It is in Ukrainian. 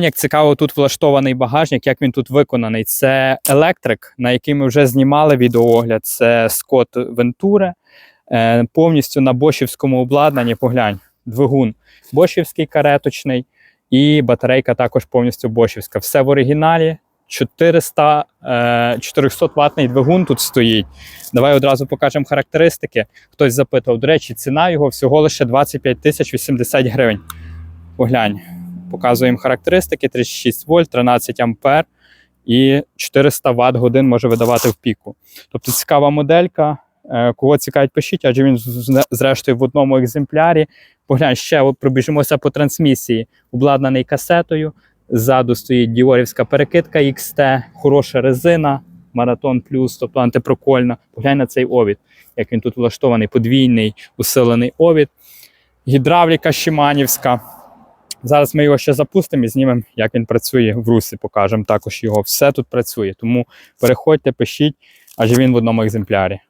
Як цікаво, тут влаштований багажник, як він тут виконаний. Це електрик, на який ми вже знімали відеоогляд. Це Scott Ventura. Е, повністю на бошівському обладнанні. Поглянь, двигун бошівський кареточний, і батарейка також повністю бошівська. Все в оригіналі. 400, е, 400 ватний двигун тут стоїть. Давай одразу покажемо характеристики. Хтось запитував. До речі, ціна його всього лише 25 тисяч 80 гривень. Поглянь, показуємо характеристики: 36 вольт, 13 ампер і 400 Вт годин може видавати в піку. Тобто цікава моделька. Е, Кого цікавить, пишіть, адже він зрештою в одному екземплярі. Поглянь, ще от пробіжимося по трансмісії. Обладнаний касетою. Ззаду стоїть діорівська перекидка XT, хороша резина, маратон плюс, тобто антипрокольна. Поглянь на цей овід, як він тут влаштований, подвійний усилений овід. Гідравліка Шиманівська. Зараз ми його ще запустимо і знімемо, як він працює в русі. Покажемо також його. Все тут працює. Тому переходьте, пишіть, адже він в одному екземплярі.